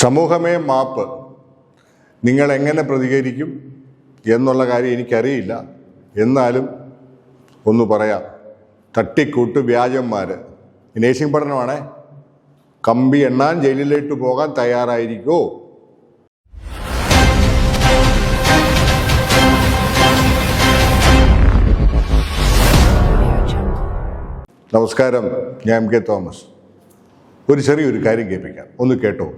സമൂഹമേ മാപ്പ്. നിങ്ങൾ എങ്ങനെ പ്രതികരിക്കും എന്നുള്ള കാര്യം എനിക്കറിയില്ല. എന്നാലും ഒന്ന് പറയാം. തട്ടിക്കൂട്ട് വ്യാജന്മാർ നേഴ്സിംഗ് പഠനമാണേ. കമ്പി എണ്ണാൻ ജയിലിലേക്ക് പോകാൻ തയ്യാറായിരിക്കോ? നമസ്കാരം. ഞാൻ എം കെ തോമസ്. ഒരു ചെറിയൊരു കാര്യം കേൾപ്പിക്കാം ഒന്ന് കേട്ടോ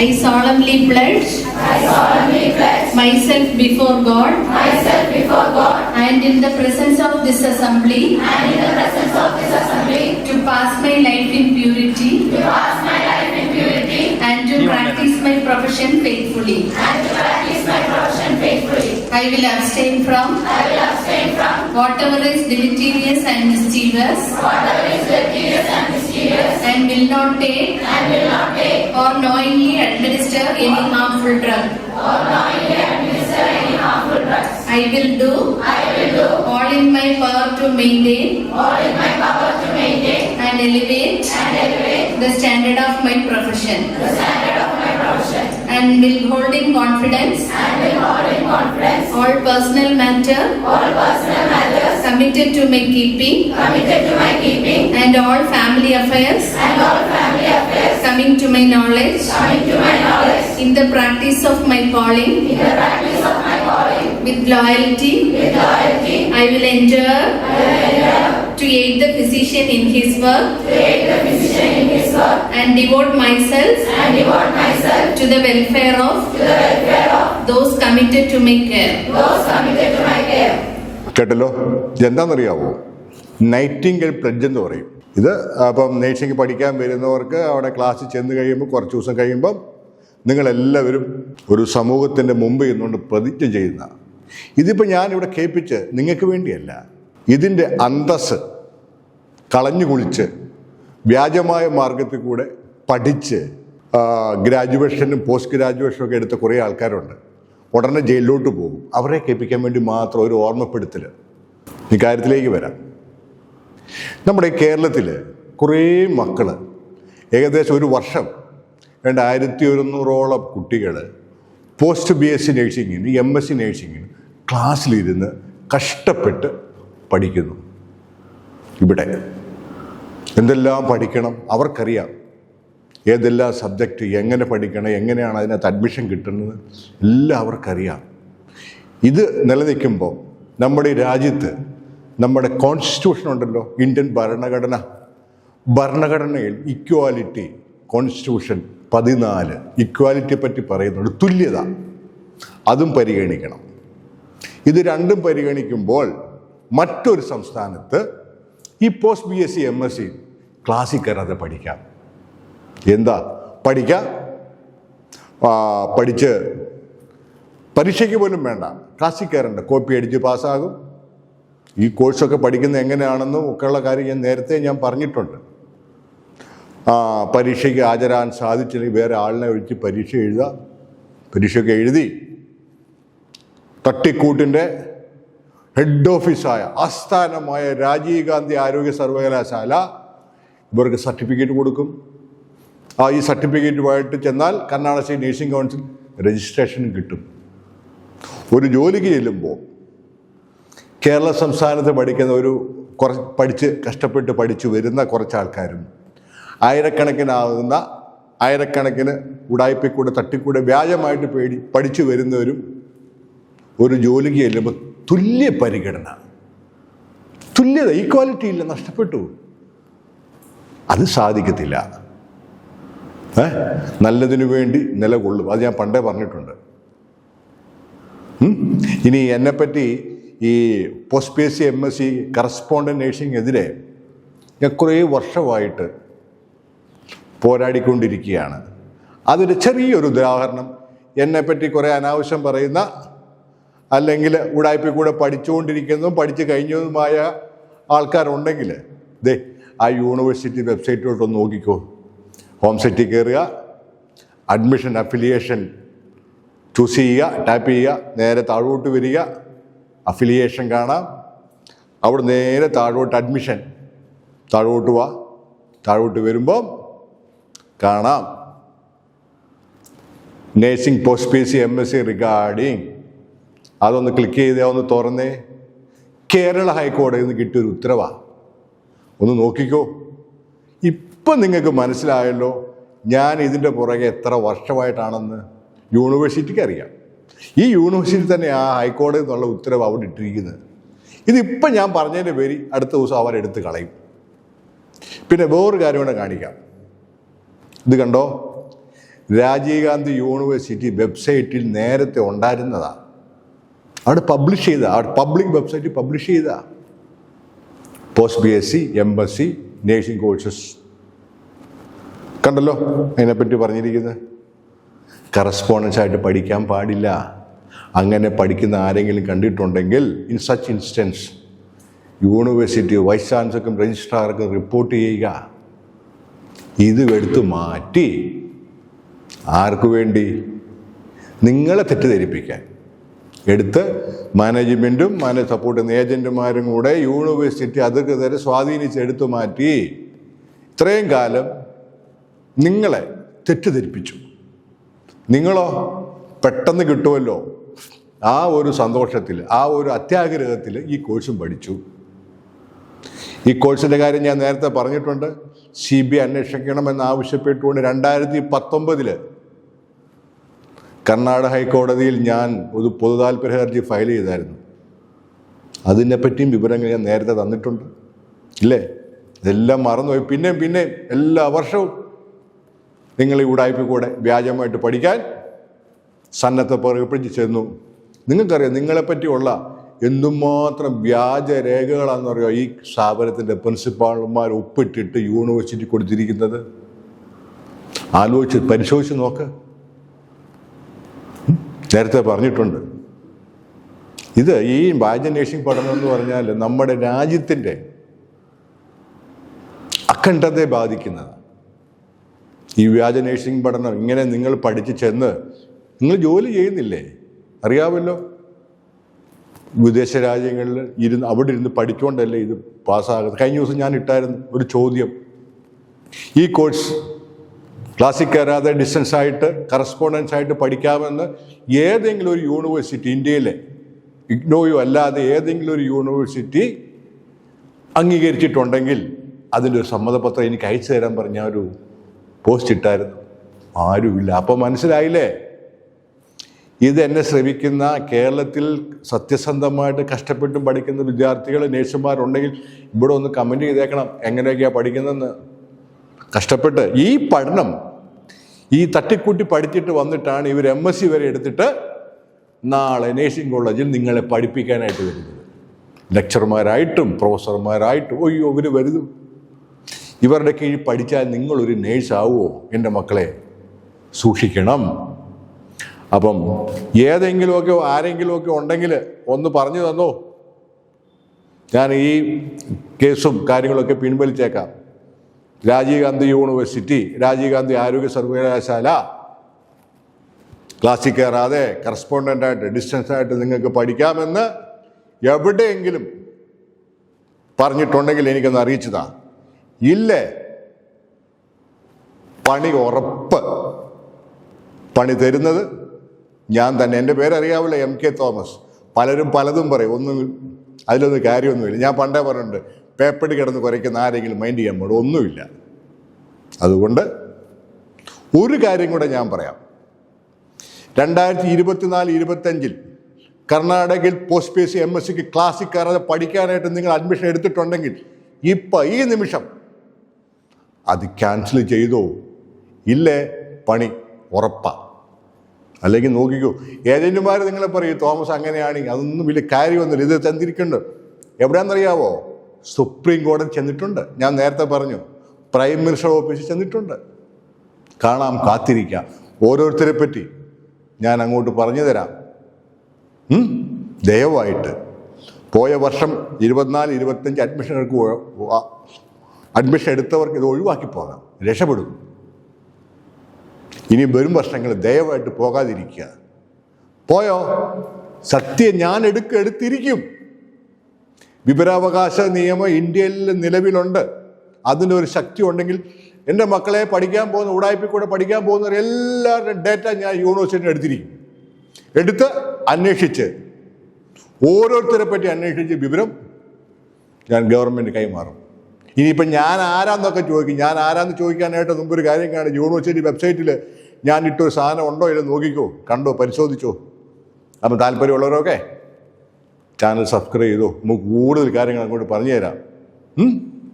I solemnly pledge. I solemnly pledge. Myself before God. myself before God, And in the presence of this assembly. and in the presence of this assembly, To pass my life in purity. to pass my life in purity, and to practice my profession faithfully, And to practice my profession faithfully. I will abstain from. I will abstain from. Whatever is deleterious and mischievous. Whatever is deleterious and mischievous. And will not take. And will not take. Or knowingly administer any harmful drug. Or knowingly administer any harmful drug. I will do. I will do. All in my power to maintain. All in my power to maintain. And elevate. And elevate. The standard of my profession. The standard of my profession. And will hold in confidence. And personal matter. All personal matters. Committed to my keeping. Committed to my keeping. And all family affairs. And all family affairs. Coming to my knowledge. Coming to my knowledge. In the practice of my calling. In the practice of my calling. With loyalty. With loyalty. I will endure, I will endure. To aid the physician in his work. to aid the physician in his work, And devote myself. and devote myself To the welfare of. to the welfare of Those committed to my care. those committed to my care. കേട്ടല്ലോ എന്താണെന്നറിയാവോ Nightingale pledge എന്ന് പറയും ഇത് അപ്പം nursing പഠിക്കാൻ വരുന്നവർക്ക് അവിടെ ക്ലാസ്സിൽ ചെന്ന് കഴിയുമ്പോൾ കുറച്ച് ദിവസം കഴിയുമ്പം നിങ്ങളെല്ലാവരും ഒരു സമൂഹത്തിന്റെ മുമ്പ് നിന്നുകൊണ്ട് പ്രതിജ്ഞ ചെയ്യുന്ന ഇതിപ്പോൾ ഞാനിവിടെ കേൾപ്പിച്ച് നിങ്ങൾക്ക് വേണ്ടിയല്ല ഇതിന്റെ അന്തസ് കളഞ്ഞു കുളിച്ച് വ്യാജമായ മാർഗത്തിൽ കൂടെ പഠിച്ച് ഗ്രാജുവേഷനും പോസ്റ്റ് ഗ്രാജുവേഷനും ഒക്കെ എടുത്ത കുറേ ആൾക്കാരുണ്ട്. ഉടനെ ജയിലിലോട്ട് പോകും. അവരെ കേൾപ്പിക്കാൻ വേണ്ടി മാത്രം ഒരു ഓർമ്മപ്പെടുത്തൽ. ഇക്കാര്യത്തിലേക്ക് വരാം. നമ്മുടെ കേരളത്തിൽ കുറേ മക്കൾ ഏകദേശം ഒരു വർഷം രണ്ട് ആയിരത്തി ഒരുന്നൂറോളം കുട്ടികൾ പോസ്റ്റ് ബി എസ് സി നേഴ്സിങ്ങിന് എം എസ് സി നേഴ്സിങ്ങിന് ക്ലാസ്സിലിരുന്ന് കഷ്ടപ്പെട്ട് പഠിക്കുന്നു. ഇവിടെ എന്തെല്ലാം പഠിക്കണം അവർക്കറിയാം. ഏതെല്ലാം സബ്ജക്റ്റ് എങ്ങനെ പഠിക്കണം എങ്ങനെയാണ് അതിനകത്ത് അഡ്മിഷൻ കിട്ടുന്നത് എല്ലാം അവർക്കറിയാം. ഇത് നിലനിൽക്കുമ്പോൾ നമ്മുടെ രാജ്യത്ത് നമ്മുടെ കോൺസ്റ്റിറ്റ്യൂഷൻ ഉണ്ടല്ലോ ഇന്ത്യൻ ഭരണഘടന. ഭരണഘടനയിൽ ഇക്വാലിറ്റി കോൺസ്റ്റിറ്റ്യൂഷൻ പതിനാല്. ഇക്വാലിറ്റിയെ പറ്റി പറയുന്നുണ്ട് തുല്യത. അതും പരിഗണിക്കണം. ഇത് രണ്ടും പരിഗണിക്കുമ്പോൾ മറ്റൊരു സംസ്ഥാനത്ത് ഈ post B S C M S C ക്ലാസ്സിൽ കയറാതെ പഠിക്കാം. എന്താ? പഠിക്കാം. പഠിച്ച് പരീക്ഷയ്ക്ക് പോലും വേണ്ട. ക്ലാസ്സിൽ കയറേണ്ട കോപ്പി അടിച്ച് പാസ്സാകും. ഈ കോഴ്സൊക്കെ പഠിക്കുന്നത് എങ്ങനെയാണെന്നും ഒക്കെയുള്ള കാര്യം ഞാൻ നേരത്തെ ഞാൻ പറഞ്ഞിട്ടുണ്ട്. പരീക്ഷയ്ക്ക് ഹാജരാൻ സാധിച്ചില്ലെങ്കിൽ വേറെ ആളിനെ ഒഴിച്ച് പരീക്ഷ എഴുതാം. പരീക്ഷയൊക്കെ എഴുതി തട്ടിക്കൂട്ടിന്റെ ഹെഡ് ഓഫീസായ ആസ്ഥാനമായ രാജീവ് ഗാന്ധി ആരോഗ്യ സർവകലാശാല ഇവർക്ക് സർട്ടിഫിക്കറ്റ് കൊടുക്കും. ആ ഈ സർട്ടിഫിക്കറ്റുമായിട്ട് ചെന്നാൽ കർണാടക നേഴ്സിംഗ് കൗൺസിൽ രജിസ്ട്രേഷൻ കിട്ടും. ഒരു ജോലിക്ക് ചെല്ലുമ്പോൾ കേരള സംസ്ഥാനത്ത് പഠിക്കുന്ന ഒരു കുറച്ച് പഠിച്ച് കഷ്ടപ്പെട്ട് പഠിച്ചു വരുന്ന കുറച്ച് ആൾക്കാരും ആയിരക്കണക്കിനാകുന്ന ആയിരക്കണക്കിന് ഉടായ്പക്കൂടെ തട്ടിക്കൂടെ വ്യാജമായിട്ട് പേടി പഠിച്ചു വരുന്നവരും ഒരു ജോലിക്ക് ചെല്ലുമ്പോൾ തുല്യ പരിഗണന. തുല്യത ഈക്വാലിറ്റി ഇല്ല നഷ്ടപ്പെട്ടു. അത് സാധിക്കത്തില്ല. ഏ? നല്ലതിനു വേണ്ടി നിലകൊള്ളും. അത് ഞാൻ പണ്ടേ പറഞ്ഞിട്ടുണ്ട്? ഇനി എന്നെപ്പറ്റി ഈ post P S C M S C correspondent നേഴ്സിംഗിനെതിരെ ഞാൻ കുറേ വർഷമായിട്ട് പോരാടിക്കൊണ്ടിരിക്കുകയാണ്. അതൊരു ചെറിയൊരു ഉദാഹരണം എന്നെപ്പറ്റി കുറേ അനാവശ്യം പറയുന്ന അല്ലെങ്കിൽ ഉടായ്പ കൂടെ പഠിച്ചുകൊണ്ടിരിക്കുന്നതും പഠിച്ചു കഴിഞ്ഞതുമായ ആൾക്കാരുണ്ടെങ്കിൽ ദേ ആ യൂണിവേഴ്സിറ്റി വെബ്സൈറ്റിലോട്ടൊന്ന് നോക്കിക്കോ. ഹോം സൈറ്റിൽ കയറുക അഡ്മിഷൻ അഫിലിയേഷൻ ചൂസ് ചെയ്യുക ടാപ്പ് ചെയ്യുക നേരെ താഴോട്ട് വരിക അഫിലിയേഷൻ കാണാം. അവിടെ നേരെ താഴോട്ട് അഡ്മിഷൻ താഴോട്ട് വാ. താഴോട്ട് വരുമ്പം കാണാം. Nursing post P C M S C regarding അതൊന്ന് ക്ലിക്ക് ചെയ്തേ ഒന്ന് തുറന്നേ. കേരള ഹൈക്കോടതിയിൽ നിന്ന് കിട്ടിയൊരു ഉത്തരവാ. ഒന്ന് നോക്കിക്കോ. ഇപ്പം നിങ്ങൾക്ക് മനസ്സിലായല്ലോ ഞാൻ ഇതിന്റെ പുറകെ എത്ര വർഷമായിട്ടാണെന്ന് യൂണിവേഴ്സിറ്റിക്ക് അറിയാം. ഈ യൂണിവേഴ്സിറ്റി തന്നെ ആ ഹൈക്കോടതി എന്നുള്ള ഉത്തരവ് അവിടെ ഇട്ടിരിക്കുന്നത്. ഇതിപ്പം ഞാൻ പറഞ്ഞതിന്റെ പേര് അടുത്ത ദിവസം അവരെടുത്ത് കളയും. പിന്നെ വേറൊരു കാര്യം കൂടെ കാണിക്കാം. ഇത് കണ്ടോ? രാജീവ് ഗാന്ധി യൂണിവേഴ്സിറ്റി വെബ്സൈറ്റിൽ നേരത്തെ ഉണ്ടായിരുന്നതാണ് അവിടെ പബ്ലിഷ് ചെയ്ത. അവിടെ പബ്ലിക് വെബ്സൈറ്റിൽ പബ്ലിഷ് ചെയ്ത. Post B S C M S C nursing courses കണ്ടല്ലോ അതിനെപ്പറ്റി പറഞ്ഞിരിക്കുന്നത്? കറസ്പോണ്ടൻസ് ആയിട്ട് പഠിക്കാൻ പാടില്ല. അങ്ങനെ പഠിക്കുന്ന ആരെങ്കിലും കണ്ടിട്ടുണ്ടെങ്കിൽ in such instance university vice ചാൻസലർക്കും രജിസ്ട്രാർക്കും റിപ്പോർട്ട് ചെയ്യുക. ഇത് എടുത്തു മാറ്റി. ആർക്കു വേണ്ടി? നിങ്ങളെ തെറ്റിദ്ധരിപ്പിക്കാൻ. എടുത്ത് മാനേജ്മെന്റും മാനേജ് സപ്പോർട്ട് ചെയ്യുന്ന ഏജന്റുമാരും കൂടെ യൂണിവേഴ്സിറ്റി അധികൃതരെ സ്വാധീനിച്ച് എടുത്തു മാറ്റി. ഇത്രയും കാലം നിങ്ങളെ തെറ്റിദ്ധരിപ്പിച്ചു. നിങ്ങളോ? പെട്ടെന്ന് കിട്ടുമല്ലോ. ആ ഒരു സന്തോഷത്തിൽ ആ ഒരു അത്യാഗ്രഹത്തിൽ ഈ കോഴ്സും പഠിച്ചു. ഈ കോഴ്സിന്റെ കാര്യം ഞാൻ നേരത്തെ പറഞ്ഞിട്ടുണ്ട്. സി ബി അന്വേഷിക്കണമെന്ന് ആവശ്യപ്പെട്ടുകൊണ്ട് രണ്ടായിരത്തി പത്തൊമ്പതിൽ കർണാടക ഹൈക്കോടതിയിൽ ഞാൻ ഒരു പൊതു താല്പര്യ ഹർജി ഫയൽ ചെയ്തായിരുന്നു. അതിനെപ്പറ്റിയും വിവരങ്ങൾ ഞാൻ നേരത്തെ തന്നിട്ടുണ്ട്. ഇല്ലേ? ഇതെല്ലാം മറന്നുപോയി. പിന്നെയും പിന്നെയും എല്ലാ വർഷവും നിങ്ങൾ ഈ ഉടായ്പ കൂടെ വ്യാജമായിട്ട് പഠിക്കാൻ സന്നദ്ധ പ്രകടിപ്പിച്ച് ചെന്നു. നിങ്ങൾക്കറിയാം നിങ്ങളെപ്പറ്റിയുള്ള എന്തുമാത്രം വ്യാജ രേഖകളാണെന്ന് പറയുക ഈ സ്ഥാപനത്തിന്റെ പ്രിൻസിപ്പാൾമാർ ഒപ്പിട്ടിട്ട് യൂണിവേഴ്സിറ്റി കൊടുത്തിരിക്കുന്നത്. ആലോചിച്ച് പരിശോധിച്ച് നോക്ക്? നേരത്തെ പറഞ്ഞിട്ടുണ്ട്. ഇത് ഈ വ്യാജ നേഴ്സിംഗ് പഠനം എന്ന് പറഞ്ഞാൽ നമ്മുടെ രാജ്യത്തിന്റെ അഖണ്ഡതയെ ബാധിക്കുന്നത്. ഈ വ്യാജ നേഴ്സിംഗ് പഠനം ഇങ്ങനെ നിങ്ങൾ പഠിച്ച് ചെന്ന് നിങ്ങൾ ജോലി ചെയ്യുന്നില്ലേ? അറിയാമല്ലോ വിദേശ രാജ്യങ്ങളിൽ ഇരുന്ന് അവിടെ ഇരുന്ന് പഠിച്ചുകൊണ്ടല്ലേ ഇത് പാസ്സാകുന്നത്? കഴിഞ്ഞ ദിവസം ഞാൻ ഇട്ടായിരുന്നു ഒരു ചോദ്യം. ഈ കോഴ്സ് ക്ലാസ്സിൽ കയറാതെ ഡിസ്റ്റൻസ് ആയിട്ട് കറസ്പോണ്ടൻസ് ആയിട്ട് പഠിക്കാമെന്ന് ഏതെങ്കിലും ഒരു യൂണിവേഴ്സിറ്റി ഇന്ത്യയിലെ ഇഗ്നോയോ അല്ലാതെ ഏതെങ്കിലും ഒരു യൂണിവേഴ്സിറ്റി അംഗീകരിച്ചിട്ടുണ്ടെങ്കിൽ അതിന്റെ ഒരു സമ്മതപത്രം എനിക്ക് അയച്ചു തരാൻ പറഞ്ഞ ഒരു പോസ്റ്റ് ഇട്ടായിരുന്നു. ആരുമില്ല. അപ്പം മനസ്സിലായില്ലേ? ഇത് എന്നെ ശ്രമിക്കുന്ന കേരളത്തിൽ സത്യസന്ധമായിട്ട് കഷ്ടപ്പെട്ടും പഠിക്കുന്ന വിദ്യാർത്ഥികൾ നേഴ്സുമാരുണ്ടെങ്കിൽ ഇവിടെ ഒന്ന് കമന്റ് ചെയ്തേക്കണം. എങ്ങനെയൊക്കെയാണ് പഠിക്കുന്നതെന്ന്. കഷ്ടപ്പെട്ട്. ഈ പഠനം ഈ തട്ടിക്കൂട്ടി പഠിച്ചിട്ട് വന്നിട്ടാണ് ഇവർ എം എസ് സി വരെ എടുത്തിട്ട് നാളെ നേഴ്സിംഗ് കോളേജിൽ നിങ്ങളെ പഠിപ്പിക്കാനായിട്ട് വരുന്നത്. ലെക്ചർമാരായിട്ടും പ്രൊഫസർമാരായിട്ടും അയ്യോ ഇവർ വരുന്നു ഇവരുടെ കീഴിൽ പഠിച്ചാൽ നിങ്ങളൊരു നേഴ്സാവോ എന്റെ മക്കളെ സൂക്ഷിക്കണം. അപ്പം ഏതെങ്കിലുമൊക്കെ ആരെങ്കിലുമൊക്കെ ഉണ്ടെങ്കിൽ ഒന്ന് പറഞ്ഞു തന്നോ? ഞാൻ ഈ കേസും കാര്യങ്ങളൊക്കെ പിൻവലിച്ചേക്കാം. രാജീവ് ഗാന്ധി യൂണിവേഴ്സിറ്റി രാജീവ് ഗാന്ധി ആരോഗ്യ സർവകലാശാല. ക്ലാസ്സിൽ കയറാതെ കറസ്പോണ്ടന്റ് ആയിട്ട് ഡിസ്റ്റൻസ് ആയിട്ട് നിങ്ങൾക്ക് പഠിക്കാമെന്ന് എവിടെയെങ്കിലും പറഞ്ഞിട്ടുണ്ടെങ്കിൽ എനിക്കൊന്ന് അറിയിച്ചതാ. ഇല്ലേ? പണി ഉറപ്പ്. പണി തരുന്നത്? ഞാൻ തന്നെ. എന്റെ പേരറിയാവില്ല എം കെ തോമസ്. പലരും പലതും പറയും. ഒന്നും അതിലൊന്നും കാര്യമൊന്നുമില്ല. ഞാൻ പണ്ടേ പറഞ്ഞിട്ടുണ്ട്. പേപ്പടി കിടന്ന് കുറയ്ക്കുന്ന ആരെങ്കിലും മൈൻഡ് ചെയ്യാൻ പാടും ഒന്നുമില്ല. അതുകൊണ്ട് ഒരു കാര്യം കൂടെ ഞാൻ പറയാം. രണ്ടായിരത്തി ഇരുപത്തിനാല് ഇരുപത്തഞ്ചിൽ കർണാടകയിൽ post P C M S സിക്ക് ക്ലാസ്സിൽ കയറാതെ പഠിക്കാനായിട്ട് നിങ്ങൾ അഡ്മിഷൻ എടുത്തിട്ടുണ്ടെങ്കിൽ ഇപ്പം ഈ നിമിഷം അത് ക്യാൻസൽ ചെയ്തോ? ഇല്ലേ? പണി ഉറപ്പാണ് അല്ലെങ്കിൽ നോക്കിക്കോ ഏജന്റുമാർ നിങ്ങളെ പറയും തോമസ് അങ്ങനെയാണെങ്കിൽ അതൊന്നും വലിയ കാര്യമൊന്നുമില്ല. ഇത് തന്നിരിക്കുന്നുണ്ട് എവിടെയാണെന്നറിയാവോ? സുപ്രീം കോടതി ചെന്നിട്ടുണ്ട്. ഞാൻ നേരത്തെ പറഞ്ഞു പ്രൈം മിനിസ്റ്റർ ഓഫീസിൽ ചെന്നിട്ടുണ്ട്. കാണാം കാത്തിരിക്കാം. ഓരോരുത്തരെ പറ്റി ഞാൻ അങ്ങോട്ട് പറഞ്ഞു തരാം. ദയവായിട്ട്. പോയ വർഷം ഇരുപത്തിനാല് ഇരുപത്തഞ്ച് അഡ്മിഷനുകൾക്ക് അഡ്മിഷൻ എടുത്തവർക്ക് ഇത് ഒഴിവാക്കി പോകാം. രക്ഷപ്പെടും. ഇനി വരും വർഷങ്ങൾ ദയവായിട്ട് പോകാതിരിക്കുക. പോയോ? സത്യം ഞാൻ എടുക്ക എടുത്തിരിക്കും. വിവരാവകാശ നിയമം ഇന്ത്യയിൽ നിലവിലുണ്ട്. അതിനൊരു ശക്തി ഉണ്ടെങ്കിൽ എന്റെ മക്കളെ പഠിക്കാൻ പോകുന്ന ഉടായ്പയിൽ കൂടെ പഠിക്കാൻ പോകുന്നവർ എല്ലാവരുടെയും ഡേറ്റ ഞാൻ യൂണിവേഴ്സിറ്റിയിൽ എടുത്തിരിക്കും. എടുത്ത് അന്വേഷിച്ച് ഓരോരുത്തരെ പറ്റി അന്വേഷിച്ച് വിവരം ഞാൻ ഗവൺമെന്റ് കൈമാറും. ഇനിയിപ്പം ഞാൻ ആരാന്നൊക്കെ ചോദിക്കും. ഞാൻ ആരാന്ന് ചോദിക്കാനായിട്ട് മുമ്പ് ഒരു കാര്യം കാണും. യൂണിവേഴ്സിറ്റി വെബ്സൈറ്റിൽ ഞാൻ ഇട്ടൊരു സാധനം ഉണ്ടോ ഇല്ല നോക്കിക്കോ. കണ്ടോ പരിശോധിച്ചോ. അപ്പം താല്പര്യമുള്ളവരൊക്കെ ചാനൽ സബ്സ്ക്രൈബ് ചെയ്തോ? നമുക്ക് കൂടുതൽ കാര്യങ്ങൾ അങ്ങോട്ട് പറഞ്ഞു തരാം.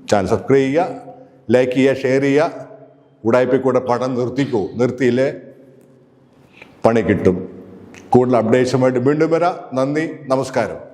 ചാനൽ സബ്സ്ക്രൈബ് ചെയ്യുക ലൈക്ക് ചെയ്യുക ഷെയർ ചെയ്യുക. ഉടായ്പയിൽ കൂടെ പണം നിർത്തിക്കോ? നിർത്തിയില്ലേ? പണി കിട്ടും. കൂടുതൽ അപ്ഡേറ്റ്സുമായിട്ട് വീണ്ടും വരാം. നന്ദി നമസ്കാരം.